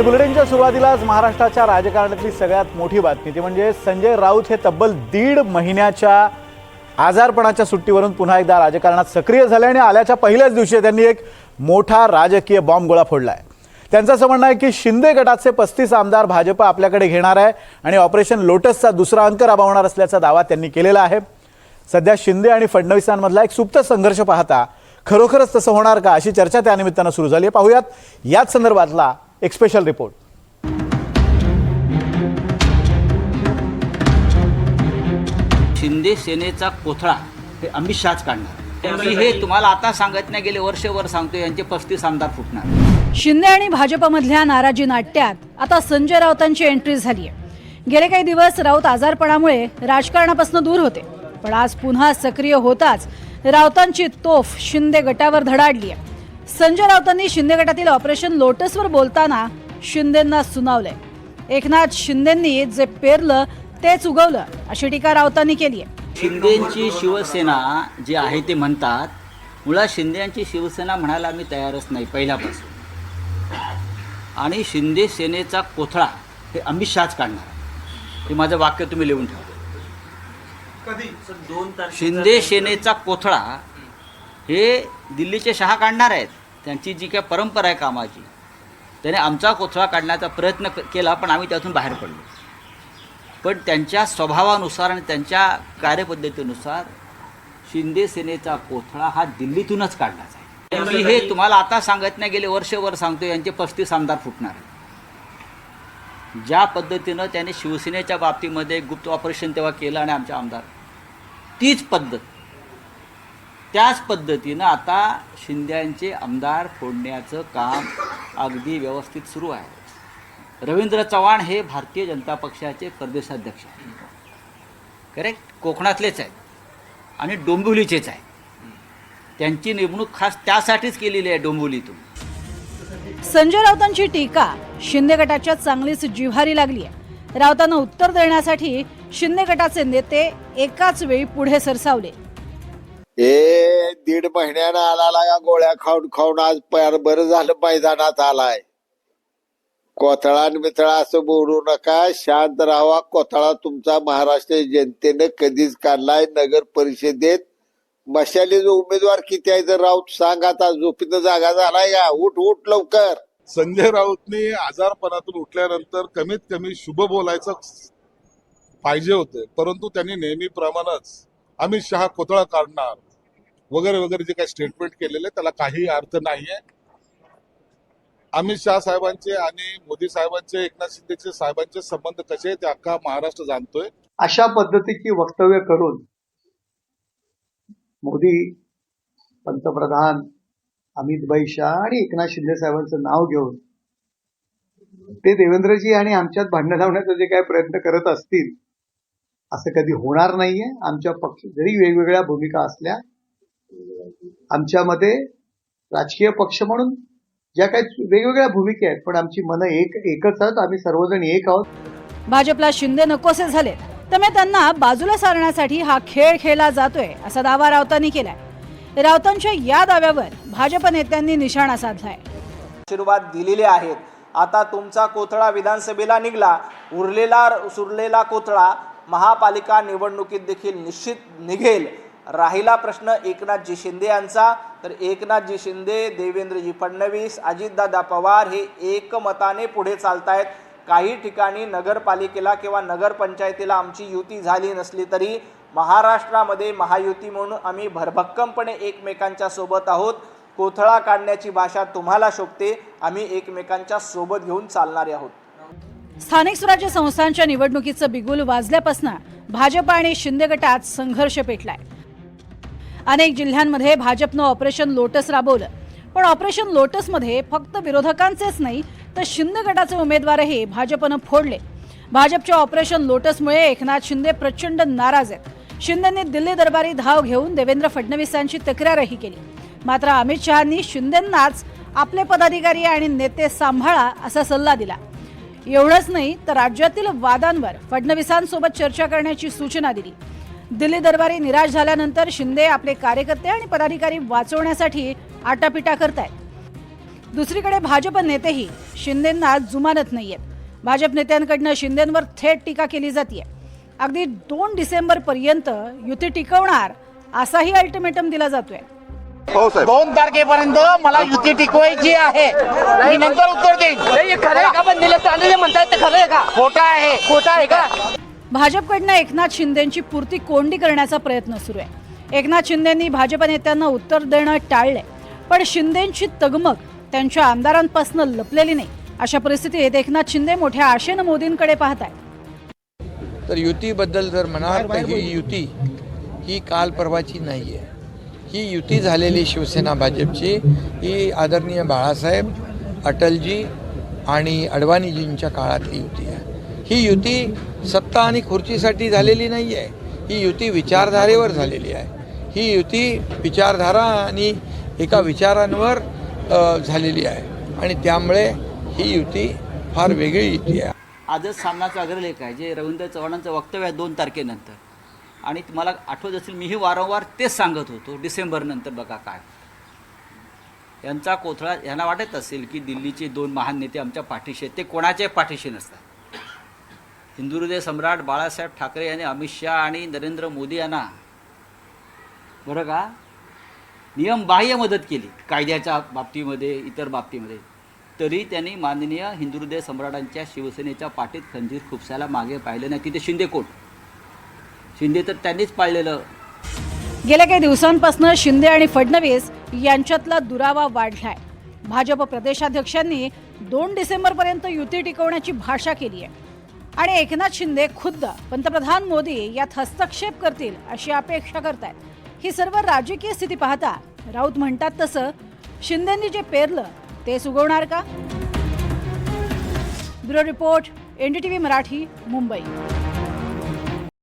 आणि बुलेटिनच्या सुरुवातीलाच महाराष्ट्राच्या राजकारणातली सगळ्यात मोठी बातमी ती म्हणजे संजय राऊत हे तब्बल दीड महिन्याच्या आजारपणाच्या सुट्टीवरून पुन्हा एकदा राजकारणात सक्रिय झाले आणि आल्याच्या पहिल्याच दिवशी त्यांनी एक मोठा राजकीय बॉम्ब गोळा फोडला आहे त्यांचं असं म्हणणं आहे की शिंदे गटाचे पस्तीस आमदार भाजप आपल्याकडे घेणार आहे आणि ऑपरेशन लोटसचा दुसरा अंक राबवणार असल्याचा दावा त्यांनी केलेला आहे. सध्या शिंदे आणि फडणवीसांमधला एक सुप्त संघर्ष पाहता खरोखरच तसं होणार का अशी चर्चा त्यानिमित्तानं सुरू झाली आहे. पाहूयात याच संदर्भातला एक स्पेशल रिपोर्ट शिंदे सेनेचा कोथळा हे अमित शहाच काढणार. मी हे तुम्हाला आता सांगत नाही गेले वर्षभर सांगतो यांचे पस्तीस आमदार फुटणार. शिंदे आणि भाजपमधल्या नाराजी नाट्यात आता संजय राऊतांची एंट्री झाली आहे गेले काही दिवस राऊत आजारपणामुळे राजकारणापासून दूर होते. पण आज पुन्हा सक्रिय होताच राऊतांची तोफ शिंदे गटावर धडाडली आहे संजय राऊतांनी शिंदे गटातील ऑपरेशन लोटसवर बोलताना शिंदेंना सुनावलंय एकनाथ शिंदेंनी जे पेरलं तेच उगवलं अशी टीका राऊतांनी केली आहे. शिंदेची शिवसेना जे आहे ते म्हणतात मुळात शिंदेची शिवसेना म्हणायला आम्ही तयारच नाही पहिल्यापासून. आणि शिंदे सेनेचा कोथळा हे अमित शहाच काढणार हे माझं वाक्य तुम्ही लिहून ठेवा. शिंदे सेनेचा कोथळा हे दिल्लीचे शहा काढणार आहेत. त्यांची जी काय परंपरा आहे कामाची त्याने आमचा कोथळा काढण्याचा प्रयत्न केला पण आम्ही त्यातून बाहेर पडलो पण त्यांच्या स्वभावानुसार आणि त्यांच्या कार्यपद्धतीनुसार शिंदे सेनेचा कोथळा हा दिल्लीतूनच काढण्याचा आहे मी हे तुम्हाला आता सांगत नाही गेले वर्षभर सांगतो यांचे पस्तीस आमदार फुटणार आहेत. ज्या पद्धतीनं त्याने शिवसेनेच्या बाबतीमध्ये गुप्त ऑपरेशन तेव्हा केलं आणि आमच्या आमदार तीच पद्धत त्याच पद्धतीनं आता शिंद्यांचे आमदार फोडण्याचं काम अगदी व्यवस्थित सुरू आहे. रवींद्र चव्हाण हे भारतीय जनता पक्षाचे प्रदेशाध्यक्ष आहेत. करेक्ट कोकणातलेच आहेत. आणि डोंबिवलीचेच आहेत. त्यांची नेमणूक खास त्यासाठीच केलेली आहे डोंबिवलीतून. संजय राऊतांची टीका शिंदे गटाच्या चांगलीच जिव्हारी लागली आहे. राऊतांना उत्तर देण्यासाठी शिंदे गटाचे नेते एकाच वेळी पुढे सरसावले. हे दीड महिन्यानं आला या गोळ्या खाऊन खाऊन आज पार बरं झालं मैदानात आलाय. कोथळा आणि मिथळा असं बोलू नका शांत राहा. कोथळा तुमचा महाराष्ट्र जनतेनं कधीच काढलाय नगर परिषदेत. मशालीचे उमेदवार किती आहे तर राऊत सांग आता झोपीत जागा झालाय का? उठ उठ लवकर. संजय राऊतने आजारपणातून उठल्यानंतर कमीत कमी शुभ बोलायचं पाहिजे होते. परंतु त्यांनी नेहमीप्रमाणेच अमित शहा कोथळा काढणार. वगैरे वगैरे जे काही स्टेटमेंट केलेले त्याला काही अर्थ नाहीये. अमित शहा साहेबांचे आणि मोदी साहेबांचे एकनाथ शिंदेचे साहेबांचे संबंध कसे आहेत ते अख्खा महाराष्ट्र जाणतोय. अशा पद्धतीची वक्तव्य करून मोदी पंतप्रधान अमितभाई शाह आणि एकनाथ शिंदे साहेबांचं नाव घेऊन ते देवेंद्रजी आणि आमच्यात भांडण लावण्याचा जे काही प्रयत्न करत असतील असं कधी होणार नाहीये. आमच्या पक्ष जरी वेगवेगळ्या भूमिका असल्या आमच्यामध्ये राजकीय पक्ष म्हणून ज्या काही वेगवेगळ्या भूमिका आहेत पण आमची मनं एक एकच आहेत. आम्ही सर्वजण एक आहोत. भाजपला शिंदे नकोसे झाले त्यामुळे त्यांना बाजूला सारण्यासाठी हा खेळ खेळला जातोय असा दावा राऊतांनी केलाय. राऊतांच्या या दाव्यावर भाजप नेत्यांनी निशाणा साधलाय. आशीर्वाद दिलेले आहेत. आता तुमचा कोथळा विधानसभेला निघला उरलेला सुरलेला कोथळा महापालिका निवडणुकीत देखील निश्चित निघेल. राहिला प्रश्न एकनाथजी शिंदे यांचा. तर एकनाथजी शिंदे देवेंद्रजी फडणवीस अजितदादा पवार हे एकमताने पुढे चालतायत. काही ठिकाणी नगरपालिकेला किंवा नगरपंचायतीला आमची युती झाली नसली तरी महाराष्ट्रामध्ये महायुती म्हणून आम्ही भरभक्कमपणे एकमेकांच्या सोबत आहोत. कोथळा काढण्याची भाषा तुम्हाला शोभते. आम्ही एकमेकांच्या सोबत घेऊन चालणारे आहोत. स्थानिक स्वराज्य संस्थांच्या निवडणुकीचं बिगुल वाजल्यापासून भाजप आणि शिंदे गटात संघर्ष पेटलाय. अनेक जिल्ह्यांमध्ये भाजपनं ऑपरेशन लोटस राबवलं. पण ऑपरेशन लोटसमध्ये फक्त विरोधकांचेच नाही तर शिंदे गटाचे उमेदवारही भाजपनं फोडले. भाजपच्या ऑपरेशन लोटसमुळे एकनाथ शिंदे प्रचंड नाराज आहेत. शिंदेंनी दिल्ली दरबारी धाव घेऊन देवेंद्र फडणवीसांची तक्रारही केली. मात्र अमित शहांनी शिंदेंनाच आपले पदाधिकारी आणि नेते सांभाळा असा सल्ला दिला. एवढंच नाही तर राज्यातील वादांवर फडणवीसांसोबत चर्चा करण्याची सूचना दिली. दिल्ली दरबारी निराश झाल्यानंतर शिंदे आपले कार्यकर्ते आणि पदाधिकारी वाचवण्यासाठी आटापिटा करतायत. दुसरीकडे भाजप नेतेही शिंदेंना जुमानत नाहीयेत. भाजप नेत्यांकडनं शिंदेंवर थेट टीका केली जाते अगदी दोन डिसेंबर पर्यंत युती टिकवणार असाही अल्टिमेटम दिला जातोय. दोन तारखेपर्यंत मला युती टिकवायची आहे. मी नंतर उत्तर देईन. खरं का? पण दिलं चालेल म्हणतात ते खरं आहे का? खोटा आहे. खोटा आहे का? भाजपकडनं एकनाथ शिंदेंची पूर्ती कोंडी करण्याचा प्रयत्न सुरू आहे. एकनाथ शिंदेंनी भाजप नेत्यांना उत्तर देणं टाळलंय. पण शिंदेंची तगमग त्यांच्या आमदारांपासून लपलेली नाही. अशा परिस्थितीत एकनाथ शिंदे मोठ्या आशेनं मोदींकडे पाहत आहेत तर युतीबद्दल जर म्हणाल तर ही युती ही काल परवाची नाही आहे ही युती झालेली शिवसेना भाजपची ही आदरणीय बाळासाहेब अटलजी आणि अडवाणीजींच्या काळातली युती आहे. ही युती सत्ता आणि खुर्चीसाठी झालेली नाही आहे. ही युती विचारधारेवर झालेली आहे. ही युती विचारधारा आणि एका विचारांवर झालेली आहे. आणि त्यामुळे ही युती फार वेगळी युती आहे. आजच सामनाचा अग्रलेख आहे जे रवींद्र चव्हाणांचं वक्तव्य आहे दोन तारखेनंतर. आणि तुम्हाला आठवत असेल मीही वारंवार तेच सांगत होतो डिसेंबरनंतर बघा काय. यांचा कोथळा यांना वाटत असेल की दिल्लीचे दोन महान नेते आमच्या पाठीशी आहेत ते कोणाच्याही पाठीशी नसतात. हिंदुहृदय सम्राट बाळासाहेब ठाकरे यांनी अमित शहा आणि नरेंद्र मोदी यांना बरं का नियमबाह्य मदत केली कायद्याच्या बाबतीमध्ये इतर बाबतीमध्ये. तरी त्यांनी माननीय हिंदुहृदय सम्राटांच्या शिवसेनेच्या पाठीत खंजीर खुपसायला मागे पाहिलं नाही तिथे शिंदे कोण? शिंदे तर त्यांनीच पाळलेलं. गेल्या काही दिवसांपासून शिंदे आणि फडणवीस यांच्यातला दुरावा वाढलाय. भाजप प्रदेशाध्यक्षांनी दोन डिसेंबरपर्यंत युती टिकवण्याची भाषा केली आहे. आणि एकनाथ शिंदे खुद्द पंतप्रधान मोदी यात हस्तक्षेप करतील अशी अपेक्षा करतायत. ही सर्व राजकीय स्थिती पाहता राऊत म्हणतात तसं शिंदेंनी जे पेरलं ते सुगवणार का? Bureau report NDTV Marathi Mumbai.